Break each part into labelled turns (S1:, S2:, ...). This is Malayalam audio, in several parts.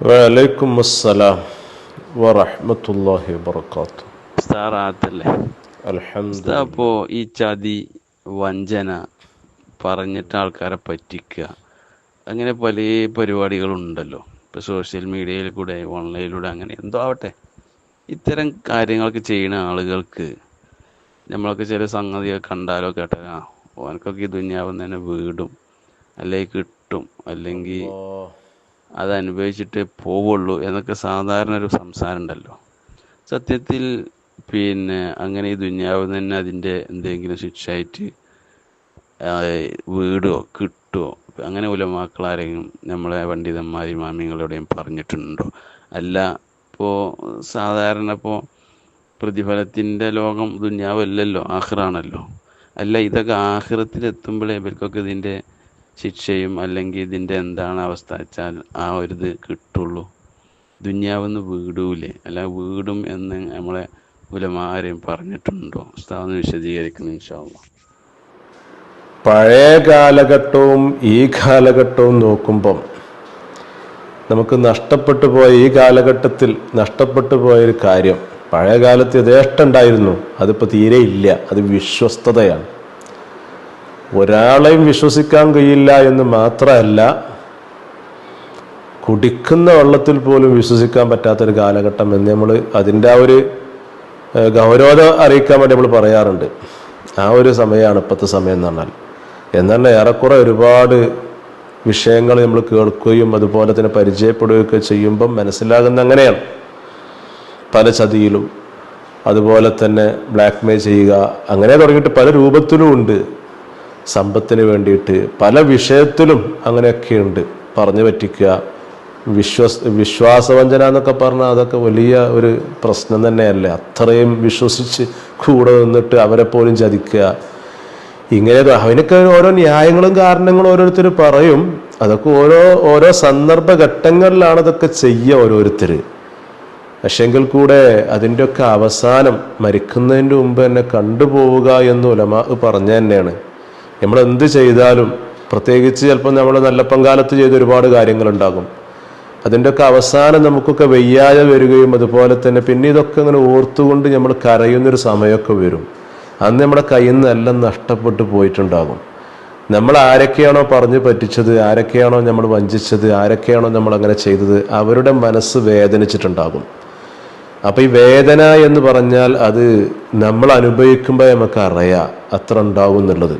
S1: വലൈക്കും അസ്സലാം
S2: അപ്പോൾ ഈ ചതി വഞ്ചന പറഞ്ഞിട്ട് ആൾക്കാരെ പറ്റിക്കുക അങ്ങനെ പല പരിപാടികളുണ്ടല്ലോ. ഇപ്പോൾ സോഷ്യൽ മീഡിയയിൽ കൂടെ ഓൺലൈനിലൂടെ അങ്ങനെ എന്തോ ആവട്ടെ. ഇത്തരം കാര്യങ്ങളൊക്കെ ചെയ്യുന്ന ആളുകൾക്ക് നമ്മളൊക്കെ ചില സംഗതിയൊക്കെ കണ്ടാലോ കേട്ടോ ആ ഓനക്കൊക്കെ ഈ ദുന്യാവും തന്നെ വീടും അല്ലെങ്കിൽ കിട്ടും. അല്ലെങ്കിൽ അത് അനുഭവിച്ചിട്ട് പോവുള്ളൂ എന്നൊക്കെ സാധാരണ ഒരു സംസാരം ഉണ്ടല്ലോ. സത്യത്തിൽ പിന്നെ അങ്ങനെ ഈ ദുന്യാവ് തന്നെ അതിന്റെ എന്തെങ്കിലും ശിക്ഷയായിട്ട് വീടോ കിട്ടുമോ അങ്ങനെ ഉലമാക്കൾ ആരെങ്കിലും നമ്മളെ പണ്ഡിതന്മാരി മാമിങ്ങളോടെയും പറഞ്ഞിട്ടുണ്ടോ? അല്ല ഇപ്പോൾ സാധാരണ ഇപ്പോൾ പ്രതിഫലത്തിന്റെ ലോകം ദുന്യാവല്ലല്ലോ ആഹ്റാണല്ലോ. അല്ല ഇതൊക്കെ ആഹ്റത്തിലെത്തുമ്പോഴേ ഇവർക്കൊക്കെ ഇതിന്റെ ശിക്ഷയും അല്ലെങ്കിൽ ഇതിന്റെ എന്താണ് അവസ്ഥ വെച്ചാൽ ആ ഒരു കിട്ടുള്ളൂ. ദുന്യാവെന്ന് വീടൂലേ. അല്ല വീടും എന്ന് നമ്മളെ ഉലമാരെയും പറഞ്ഞിട്ടുണ്ടോ? ഉസ്താദ് വിശദീകരിക്കുന്നു ഇൻഷാല്ല
S1: പഴയ കാലഘട്ടവും ഈ കാലഘട്ടവും നോക്കുമ്പം നമുക്ക് നഷ്ടപ്പെട്ടു പോയ ഈ കാലഘട്ടത്തിൽ നഷ്ടപ്പെട്ടു പോയൊരു കാര്യം പഴയ കാലത്ത് യഥേഷ്ടം ഉണ്ടായിരുന്നു. അതിപ്പോൾ തീരെ ഇല്ല. അത് വിശ്വസ്തതയാണ്. ഒരാളെയും വിശ്വസിക്കാൻ കഴിയില്ല എന്ന് മാത്രമല്ല കുടിക്കുന്ന വെള്ളത്തിൽ പോലും വിശ്വസിക്കാൻ പറ്റാത്തൊരു കാലഘട്ടം എന്ന് നമ്മൾ അതിന്റെ ആ ഒരു ഗൗരവത അറിയിക്കാൻ വേണ്ടി നമ്മൾ പറയാറുണ്ട്. ആ ഒരു സമയമാണ് ഇപ്പോഴത്തെ സമയം എന്ന് പറഞ്ഞാൽ. എന്നാൽ ഏറെക്കുറെ ഒരുപാട് വിഷയങ്ങൾ നമ്മൾ കേൾക്കുകയും അതുപോലെ തന്നെ പരിചയപ്പെടുകയൊക്കെ ചെയ്യുമ്പം മനസ്സിലാകുന്ന അങ്ങനെയാണ്. പല ചതിയിലും അതുപോലെ തന്നെ ബ്ലാക്ക് മെയിൽ ചെയ്യുക അങ്ങനെ തുടങ്ങിയിട്ട് പല രൂപത്തിലും ഉണ്ട്. സമ്പത്തിന് വേണ്ടിയിട്ട് പല വിഷയത്തിലും അങ്ങനെയൊക്കെയുണ്ട്. പറഞ്ഞു പറ്റിക്കുക. വിശ്വസ് വിശ്വാസവഞ്ചന എന്നൊക്കെ പറഞ്ഞാൽ അതൊക്കെ വലിയ ഒരു പ്രശ്നം തന്നെയല്ലേ. അത്രയും വിശ്വസിച്ച് കൂടെ നിന്നിട്ട് അവരെ പോലും ചതിക്കുക. ഇങ്ങനെ അതിനൊക്കെ ഓരോ ന്യായങ്ങളും കാരണങ്ങളും ഓരോരുത്തർ പറയും. അതൊക്കെ ഓരോ ഓരോ സന്ദർഭ ഘട്ടങ്ങളിലാണ് അതൊക്കെ ചെയ്യുക ഓരോരുത്തർ പക്ഷെങ്കിൽ കൂടെ അതിന്റെയൊക്കെ അവസാനം മരിക്കുന്നതിന്റെ മുമ്പ് തന്നെ കണ്ടുപോവുക എന്ന് ഉലമ പറഞ്ഞു തന്നെയാണ്. നമ്മൾ എന്ത് ചെയ്താലും പ്രത്യേകിച്ച് ചിലപ്പോൾ നമ്മൾ നല്ല പങ്കാലത്ത് ചെയ്ത ഒരുപാട് കാര്യങ്ങളുണ്ടാകും. അതിന്റെയൊക്കെ അവസാനം നമുക്കൊക്കെ വയ്യാതെ വരികയും അതുപോലെ തന്നെ പിന്നെ ഇതൊക്കെ ഇങ്ങനെ ഓർത്തുകൊണ്ട് നമ്മൾ കരയുന്നൊരു സമയമൊക്കെ വരും. അന്ന് നമ്മുടെ കയ്യിൽ നിന്ന് എല്ലാം നഷ്ടപ്പെട്ടു പോയിട്ടുണ്ടാകും. നമ്മൾ ആരൊക്കെയാണോ പറഞ്ഞു പറ്റിച്ചത് ആരൊക്കെയാണോ നമ്മൾ വഞ്ചിച്ചത് ആരൊക്കെയാണോ നമ്മൾ അങ്ങനെ ചെയ്തത് അവരുടെ മനസ്സ് വേദനിച്ചിട്ടുണ്ടാകും. അപ്പോൾ ഈ വേദന എന്ന് പറഞ്ഞാൽ അത് നമ്മൾ അനുഭവിക്കുമ്പോൾ നമുക്ക് അറിയാം അത്ര ഉണ്ടാകും എന്നുള്ളത്.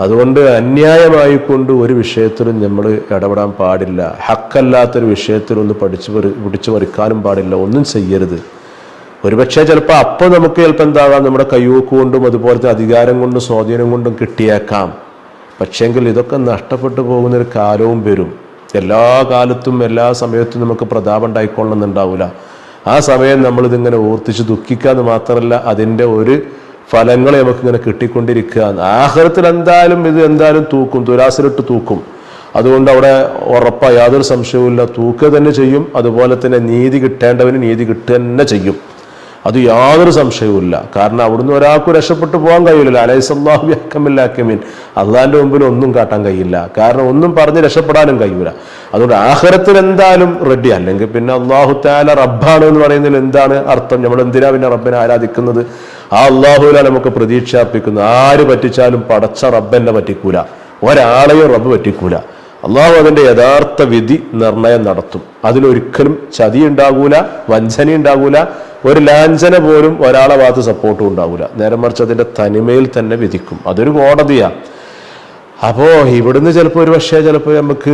S1: അതുകൊണ്ട് അന്യായമായിക്കൊണ്ട് ഒരു വിഷയത്തിലും നമ്മൾ ഇടപെടാൻ പാടില്ല. ഹക്കല്ലാത്തൊരു വിഷയത്തിലൊന്ന് പഠിച്ചു പിടിച്ചു പറിക്കാനും പാടില്ല. ഒന്നും ചെയ്യരുത്. ഒരുപക്ഷെ ചിലപ്പോൾ അപ്പോൾ നമുക്ക് ചിലപ്പോൾ എന്താകാം നമ്മുടെ കയ്യൂക്ക് കൊണ്ടും അതുപോലത്തെ അധികാരം കൊണ്ടും സ്വാധീനം കൊണ്ടും കിട്ടിയേക്കാം. പക്ഷേങ്കിൽ ഇതൊക്കെ നഷ്ടപ്പെട്ടു പോകുന്നൊരു കാലവും വരും. എല്ലാ കാലത്തും എല്ലാ സമയത്തും നമുക്ക് പ്രതാപം ഉണ്ടായിക്കൊള്ളുന്നുണ്ടാവില്ല ആ സമയം നമ്മളിതിങ്ങനെ ഓർത്തിച്ച് ദുഃഖിക്കാന്ന് മാത്രമല്ല അതിന്റെ ഒരു ഫലങ്ങൾ നമുക്കിങ്ങനെ കിട്ടിക്കൊണ്ടിരിക്കുക. ആഹ്റത്തിൽ എന്തായാലും ഇത് എന്തായാലും തൂക്കും. തുലാസിലിട്ട് തൂക്കും. അതുകൊണ്ട് അവിടെ ഉറപ്പാ യാതൊരു സംശയവുമില്ല. തൂക്കുക തന്നെ ചെയ്യും. അതുപോലെ തന്നെ നീതി കിട്ടേണ്ടവന് നീതി കിട്ടുക തന്നെ ചെയ്യും. അത് യാതൊരു സംശയവുമില്ല. കാരണം അവിടുന്ന് ഒരാൾക്ക് രക്ഷപ്പെട്ടു പോകാൻ കഴിയില്ല അലൈസല്ലാഹു അക്കമില്ലാക്കമീൻ അള്ളാഹിന്റെ മുമ്പിൽ ഒന്നും കാട്ടാൻ കഴിയില്ല. കാരണം ഒന്നും പറഞ്ഞ് രക്ഷപ്പെടാനും കഴിയില്ല അതുകൊണ്ട് ആഹരത്തിൽ എന്തായാലും റെഡി അല്ലെങ്കിൽ പിന്നെ അള്ളാഹു താല റബ്ബാണ് എന്ന് പറയുന്നതിൽ എന്താണ് അർത്ഥം? നമ്മൾ എന്തിനാ പിന്നെ റബ്ബിനെ ആരാധിക്കുന്നത്? ആ അള്ളാഹുവിനാണ് നമുക്ക് പ്രതീക്ഷ അർപ്പിക്കുന്നത് ആര് പറ്റിച്ചാലും പടച്ച റബ്ബെന്നെ പറ്റിക്കൂല. ഒരാളെയും റബ്ബ് പറ്റിക്കൂല. അള്ളാഹു അതിന്റെ യഥാർത്ഥ വിധി നിർണയം നടത്തും. അതിലൊരിക്കലും ചതി ഉണ്ടാകൂല വഞ്ചന ഉണ്ടാകൂല ഒരു ലാഞ്ചന പോലും ഒരാളെ ഭാഗത്ത് സപ്പോർട്ടും ഉണ്ടാകൂല. നേരെ മറിച്ച് അതിന്റെ തനിമയിൽ തന്നെ വിധിക്കും. അതൊരു കോടതിയാ. അപ്പോ ഇവിടുന്ന് ചിലപ്പോൾ ഒരു പക്ഷേ ചിലപ്പോൾ നമുക്ക്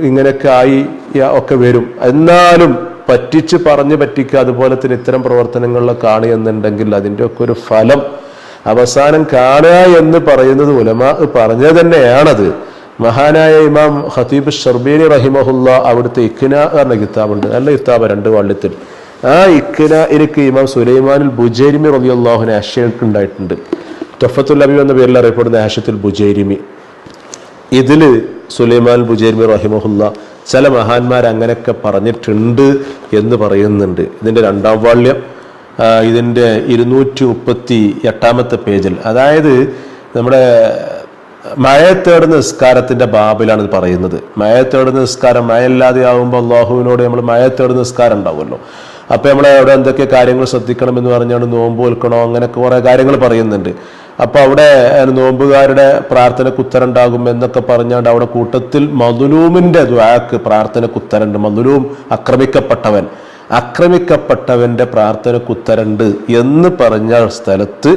S1: ഇങ്ങനെയൊക്കെ ആയി ഒക്കെ വരും. എന്നാലും പറ്റിച്ച് പറഞ്ഞു പറ്റിക്കുക അതുപോലെ തന്നെ ഇത്തരം പ്രവർത്തനങ്ങളിലൊക്കെ കാണുക എന്നുണ്ടെങ്കിൽ അതിന്റെ ഒക്കെ ഒരു ഫലം അവസാനം കാണുക എന്ന് പറയുന്നത് ഉലമ പറഞ്ഞത് തന്നെയാണത്. മഹാനായ ഇമാം ഹതീബ് ഷർബീനി റഹിമഹുല്ല അവിടുത്തെ ഇഖ്ന എന്ന കിതാബുണ്ട്. നല്ല കിതാബ് രണ്ട് വള്ളിത്തിൽ. ആ ഇഖ്ന എനിക്ക് ഇമാം സുലൈമാനിൽ ബുജൈരിമി റബിയുള്ളാഹുനെ ആശയൊക്കെ ഉണ്ടായിട്ടുണ്ട്. തൊഫത്തുൽ അബീബ് എന്ന പേരിൽ അറിയപ്പെടുന്ന ആശയത്തിൽ ബുജൈരിമി. ഇതിൽ സുലൈമാൻ ബുജേരിമി റഹിമഹുല്ല ചില മഹാന്മാർ അങ്ങനെയൊക്കെ പറഞ്ഞിട്ടുണ്ട് എന്ന് പറയുന്നുണ്ട്. ഇതിന്റെ രണ്ടാം വാള്യം ഇതിന്റെ ഇരുന്നൂറ്റി മുപ്പത്തി എട്ടാമത്തെ പേജിൽ. അതായത് നമ്മുടെ മഴയത്തേട് നിസ്കാരത്തിന്റെ ബാബിലാണ് ഇത് പറയുന്നത്. മഴയത്തേട് നിസ്കാരം മഴയില്ലാതെ ആകുമ്പോൾ അള്ളാഹുവിനോട് നമ്മൾ മഴയത്തേട് നിസ്കാരം ഉണ്ടാവുമല്ലോ. അപ്പോൾ നമ്മൾ അവിടെ എന്തൊക്കെ കാര്യങ്ങൾ ശ്രദ്ധിക്കണം എന്ന് പറഞ്ഞാണ് നോമ്പ് വിൽക്കണോ അങ്ങനെയൊക്കെ കുറേ കാര്യങ്ങൾ പറയുന്നുണ്ട്. അപ്പൊ അവിടെ നോമ്പുകാരുടെ പ്രാർത്ഥനയ്ക്ക് ഉത്തരണ്ടാകും എന്നൊക്കെ പറഞ്ഞാണ്ട് അവിടെ കൂട്ടത്തിൽ മധുലൂമിന്റെ ദ്വാക്ക് പ്രാർത്ഥനയ്ക്ക് ഉത്തരണ്ട്. മധുലൂം ആക്രമിക്കപ്പെട്ടവൻ. ആക്രമിക്കപ്പെട്ടവന്റെ പ്രാർത്ഥനയ്ക്ക് ഉത്തരണ്ട് എന്ന് പറഞ്ഞ സ്ഥലത്ത്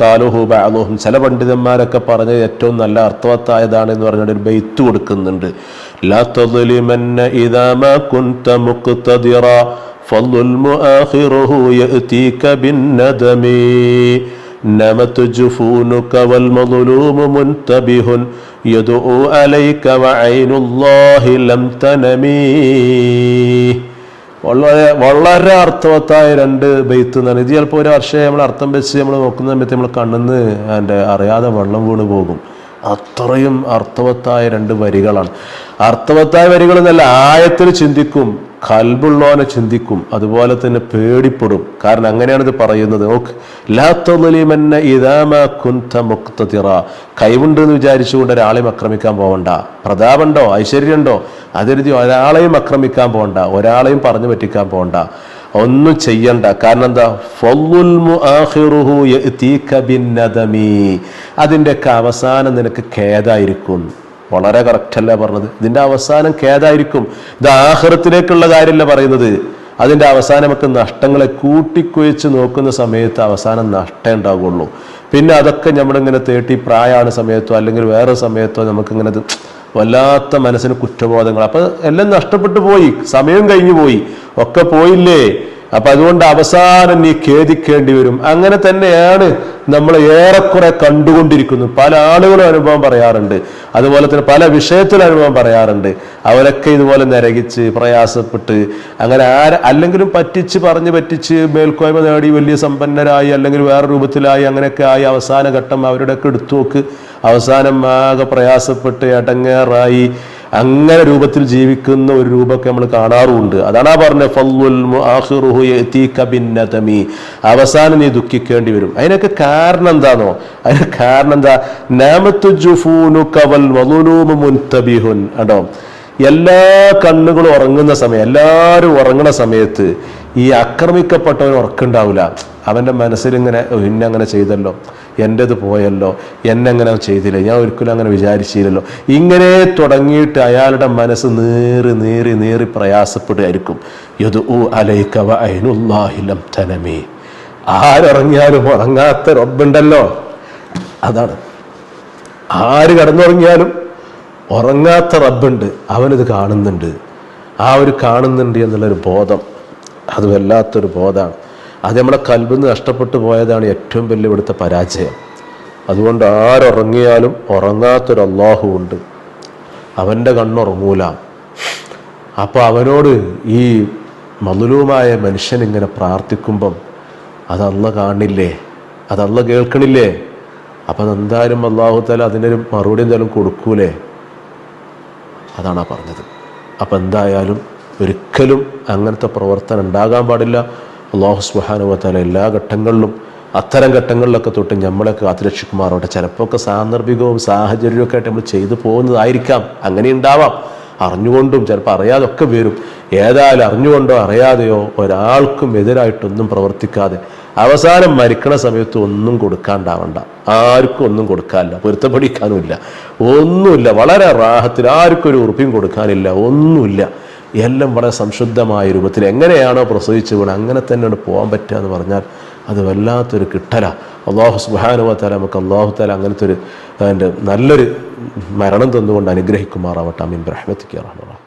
S1: ഖാലുഹു ചില പണ്ഡിതന്മാരൊക്കെ പറഞ്ഞ ഏറ്റവും നല്ല അർത്ഥവത്തായതാണ് എന്ന് പറഞ്ഞ ഒരു ബെയ്ത്ത് കൊടുക്കുന്നുണ്ട്. ലാ തദ്ലിമന്ന ഇദാ മാ കുൻത മുഖ്തദിറാ فالظلم آخره يأتيك بالندم نمت جفونك والمظلوم منتبه يدعو عليك وعين الله لم تنمي വളരെ വളരെ അർത്ഥവത്തായ രണ്ട് ബെയ്ത്ത് എന്നാണ് ഇത് ചിലപ്പോൾ ഒരു വർഷം നമ്മൾ അർത്ഥം വെച്ച് നമ്മൾ നോക്കുന്ന സമയത്ത് നമ്മൾ കണ്ണിന്ന് അതിൻ്റെ അറിയാതെ വെള്ളം വീണ് പോകും അത്രയും അർത്ഥവത്തായ രണ്ട് വരികളാണ്. അർത്ഥവത്തായ വരികൾ എന്നല്ല ആയത്തിൽ ചിന്തിക്കും കൽബുള്ളവനെ ചിന്തിക്കും അതുപോലെ തന്നെ പേടിപ്പെടും. കാരണം അങ്ങനെയാണ് ഇത് പറയുന്നത്. ഓക്കെ ലാത്തലിമന്ന ഇതാമ കുന്ത മുക്തതിറ. കൈവുണ്ട് എന്ന് വിചാരിച്ചുകൊണ്ട് ഒരാളെയും ആക്രമിക്കാൻ പോകണ്ട പ്രതാപുണ്ടോ? ഐശ്വര്യമുണ്ടോ? അതിരുതി ഒരാളെയും ആക്രമിക്കാൻ പോകണ്ട ഒരാളെയും പറഞ്ഞു പറ്റിക്കാൻ പോകണ്ട ഒന്നും ചെയ്യണ്ട. കാരണം എന്താ അതിന്റെയൊക്കെ അവസാനം നിനക്ക് ഖേദായിരിക്കും. വളരെ കറക്റ്റ് അല്ല പറഞ്ഞത്? ഇതിന്റെ അവസാനം ഖേദായിരിക്കും. ഇത് ആഹൃത്തിലേക്കുള്ള കാര്യമല്ല പറയുന്നത്? അതിന്റെ അവസാനമൊക്കെ നഷ്ടങ്ങളെ കൂട്ടിക്കുഴച്ച് നോക്കുന്ന സമയത്ത് അവസാനം നഷ്ടം ഉണ്ടാകുള്ളൂ പിന്നെ അതൊക്കെ നമ്മളിങ്ങനെ തേട്ടി പ്രായമാണ് സമയത്തോ അല്ലെങ്കിൽ വേറെ സമയത്തോ നമുക്കിങ്ങനെ വല്ലാത്ത മനസ്സിന് കുറ്റബോധങ്ങൾ. അപ്പൊ എല്ലാം നഷ്ടപ്പെട്ടു പോയി. സമയം കഴിഞ്ഞു പോയി. ഒക്കെ പോയില്ലേ? അപ്പൊ അതുകൊണ്ട് അവസാനം നീ ഖേദിക്കേണ്ടി വരും. അങ്ങനെ തന്നെയാണ് നമ്മൾ ഏറെക്കുറെ കണ്ടുകൊണ്ടിരിക്കുന്നു പല ആളുകളും അനുഭവം പറയാറുണ്ട്. അതുപോലെ തന്നെ പല വിഷയത്തിൽ അനുഭവം പറയാറുണ്ട്. അവരൊക്കെ ഇതുപോലെ നരകിച്ച് പ്രയാസപ്പെട്ട് അങ്ങനെ ആര അല്ലെങ്കിലും പറ്റിച്ച് പറഞ്ഞ് പറ്റിച്ച് മേൽക്കോയ്മ നേടി വലിയ സമ്പന്നരായി അല്ലെങ്കിൽ വേറെ രൂപത്തിലായി അങ്ങനെയൊക്കെ ആയി അവസാന ഘട്ടം അവരുടെയൊക്കെ എടുത്തു നോക്ക് അവസാനം ആകെ പ്രയാസപ്പെട്ട് എടങ്ങേറായി അങ്ങനെ രൂപത്തിൽ ജീവിക്കുന്ന ഒരു രൂപമൊക്കെ നമ്മൾ കാണാറുമുണ്ട്. അതാണ് ആ പറഞ്ഞത്. അവസാനം നീ ദുഃഖിക്കേണ്ടി വരും. അതിനൊക്കെ കാരണം എന്താണോ അതിന് കാരണം എന്താ? നാമത്തു ജുഫൂനുക കവൽ അടോ എല്ലാ കണ്ണുകളും ഉറങ്ങുന്ന സമയം എല്ലാവരും ഉറങ്ങുന്ന സമയത്ത് ഈ ആക്രമിക്കപ്പെട്ടവൻ ഉറക്കുണ്ടാവില്ല അവന്റെ "ഓ, അങ്ങനെ ചെയ്തല്ലോ. എന്റെത് പോയല്ലോ എന്നെങ്ങനെ ചെയ്തില്ല? ഞാൻ ഒരിക്കലും അങ്ങനെ വിചാരിച്ചില്ലല്ലോ. ഇങ്ങനെ തുടങ്ങിയിട്ട് അയാളുടെ മനസ്സ് നേറി നേറി നേറി പ്രയാസപ്പെടുകയായിരിക്കും. യദു അലൈക്കവ അയനുല്ലാഹിലം തനമേ. ആരുറങ്ങിയാലും ഉറങ്ങാത്ത റബ്ബുണ്ടല്ലോ. അതാണ്. ആര് കടന്നുറങ്ങിയാലും ഉറങ്ങാത്ത റബ്ബുണ്ട്. അവനത് കാണുന്നുണ്ട്. ആ ഒരു കാണുന്നുണ്ട് എന്നുള്ളൊരു ബോധം. അത് വല്ലാത്തൊരു ബോധമാണ്. അത് നമ്മളെ നിന്ന് നഷ്ടപ്പെട്ടു പോയതാണ് ഏറ്റവും വലിയ ഇവിടുത്തെ പരാജയം. അതുകൊണ്ട് ആരുറങ്ങിയാലും ഉറങ്ങാത്തൊരു അള്ളാഹു ഉണ്ട്. അവന്റെ കണ്ണുറങ്ങൂല. അപ്പോൾ അവനോട് ഈ മധുലവുമായ മനുഷ്യൻ ഇങ്ങനെ പ്രാർത്ഥിക്കുമ്പം അത് കാണില്ലേ? അത് കേൾക്കണില്ലേ? അപ്പം അതെന്തായാലും അള്ളാഹു തല അതിനൊരു മറുപടി എന്തായാലും കൊടുക്കൂലേ? അതാണ് ആ പറഞ്ഞത്. അപ്പം എന്തായാലും ഒരിക്കലും അങ്ങനത്തെ പ്രവർത്തനം ഉണ്ടാകാൻ പാടില്ല. അള്ളാഹു സുബാനുവത്താല എല്ലാ ഘട്ടങ്ങളിലും അത്തരം ഘട്ടങ്ങളിലൊക്കെ തൊട്ട് നമ്മളെ കാത്തുരക്ഷിക്കുമാറോട്ടെ ചിലപ്പോൾ ഒക്കെ സാന്ദർഭികവും സാഹചര്യവും ഒക്കെ ആയിട്ട് നമ്മൾ ചെയ്തു പോകുന്നതായിരിക്കാം. അങ്ങനെ ഉണ്ടാവാം. അറിഞ്ഞുകൊണ്ടും ചിലപ്പോൾ അറിയാതൊക്കെ വരും. ഏതായാലും അറിഞ്ഞുകൊണ്ടോ അറിയാതെയോ ഒരാൾക്കും എതിരായിട്ടൊന്നും പ്രവർത്തിക്കാതെ അവസാനം മരിക്കണ സമയത്ത് ഒന്നും കൊടുക്കാണ്ടാവണ്ട. ആർക്കും ഒന്നും കൊടുക്കാനില്ല. പൊരുത്തപ്പെടിക്കാനുമില്ല. ഒന്നുമില്ല. വളരെ റാഹത്തിൽ ആർക്കും ഒരു ഉറുപ്പിയും കൊടുക്കാനില്ല. ഒന്നുമില്ല. എല്ലാം വളരെ സംശുദ്ധമായ രൂപത്തിൽ എങ്ങനെയാണോ പ്രസവിച്ചു വീണ് അങ്ങനെ തന്നെയാണ് പോകാൻ പറ്റുക എന്ന് പറഞ്ഞാൽ അത് വല്ലാത്തൊരു കിട്ടല. അള്ളാഹു സുബാനുവത്താല നമുക്ക് അള്ളാഹു താല അങ്ങനത്തെ ഒരു അതിന്റെ നല്ലൊരു മരണം തന്നുകൊണ്ട് അനുഗ്രഹിക്കുമാറാവട്ടെ. അമീൻ ബ്രഹ്മത്തിക്ക് റഹ്മ